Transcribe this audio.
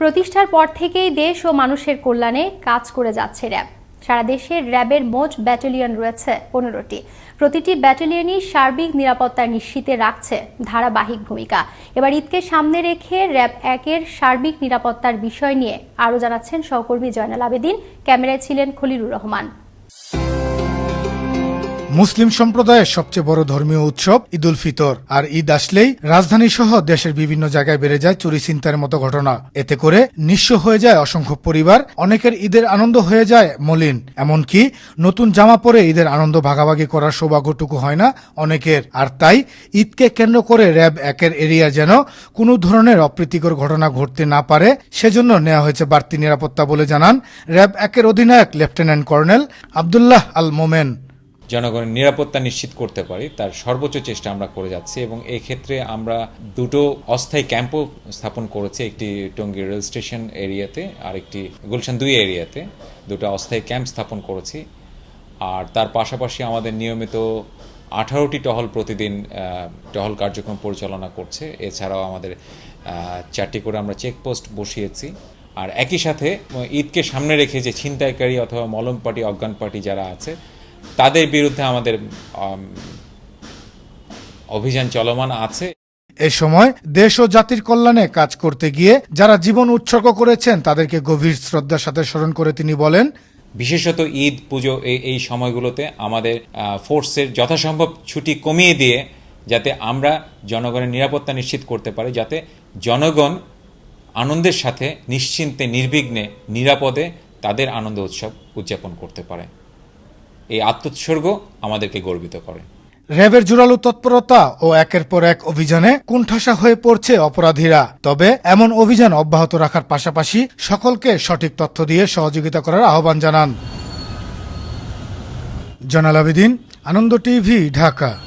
প্রতিষ্ঠার পর থেকেই দেশ ও মানুষের কল্যাণে কাজ করে যাচ্ছে র্যাব। সারা দেশে র্যাবের মোট ব্যাটালিয়ন রয়েছে পনেরোটি। প্রতিটি ব্যাটালিয়নই সার্বিক নিরাপত্তা নিশ্চিতে রাখছে ধারাবাহিক ভূমিকা। এবার ঈদকে সামনে রেখে র্যাব একের সার্বিক নিরাপত্তার বিষয় নিয়ে আরও জানাচ্ছেন সহকর্মী জয়নাল আবেদিন। ক্যামেরায় ছিলেন খলিলুর রহমান। মুসলিম সম্প্রদায়ের সবচেয়ে বড় ধর্মীয় উৎসব ঈদ উল ফিতর। আর ঈদ আসলেই রাজধানী সহ দেশের বিভিন্ন জায়গায় বেড়ে যায় চুরি চিন্তার মতো ঘটনা। এতে করে নিঃস্ব হয়ে যায় অসংখ্য পরিবার, অনেকের ঈদের আনন্দ হয়ে যায় মলিন। এমনকি নতুন জামা পরে ঈদের আনন্দ ভাগাভাগি করার সৌভাগ্যটুকু হয় না অনেকের। আর তাই ঈদকে কেন্দ্র করে র্যাব একের এরিয়া যেন কোনো ধরনের অপ্রীতিকর ঘটনা ঘটতে না পারে, সেজন্য নেওয়া হয়েছে বাড়তি নিরাপত্তা বলে জানান র্যাব একের অধিনায়ক লেফটেন্যান্ট কর্নেল আবদুল্লাহ আল মোমেন। জনগণের নিরাপত্তা নিশ্চিত করতে পারি, তার সর্বোচ্চ চেষ্টা আমরা করে যাচ্ছি এবং এই ক্ষেত্রে আমরা দুটো অস্থায়ী ক্যাম্পও স্থাপন করেছি, একটি টঙ্গী রেল স্টেশন এরিয়াতে আর একটি গুলশান দুই এরিয়াতে। দুটো অস্থায়ী ক্যাম্প স্থাপন করেছি আর তার পাশাপাশি আমাদের নিয়মিত আঠারোটি টহল প্রতিদিন টহল কার্যক্রম পরিচালনা করছে। এছাড়াও আমাদের চারটি করে আমরা চেকপোস্ট বসিয়েছি। আর একই সাথে ঈদকে সামনে রেখে যে ছিনতাইকারী অথবা মলম পার্টি অজ্ঞান পার্টি যারা আছে তাদের বিরুদ্ধে আমাদের অভিযান চলমান আছে। এ সময় দেশ ও জাতির কল্যাণে কাজ করতে গিয়ে যারা জীবন উৎসর্গ করেছেন তাদেরকে গভীর শ্রদ্ধার সাথে স্মরণ করে তিনি বলেন বিশেষত ঈদ পুজো এই এই সময়গুলোতে আমাদের ফোর্সের যথাসম্ভব ছুটি কমিয়ে দিয়ে যাতে আমরা জনগণের নিরাপত্তা নিশ্চিত করতে পারি যাতে জনগণ আনন্দের সাথে নিশ্চিন্তে নির্বিঘ্নে নিরাপদে তাদের আনন্দ উৎসব উদযাপন করতে পারে। এই আত্মোৎসর্গ আমাদেরকে গর্বিত করে। র্যাবের জোরালো তৎপরতা ও একের পর এক অভিযানে কুণ্ঠাসা হয়ে পড়ছে অপরাধীরা। তবে এমন অভিযান অব্যাহত রাখার পাশাপাশি সকলকে সঠিক তথ্য দিয়ে সহযোগিতা করার আহ্বান জানান। জনাল আবেদিন, আনন্দ টিভি, ঢাকা।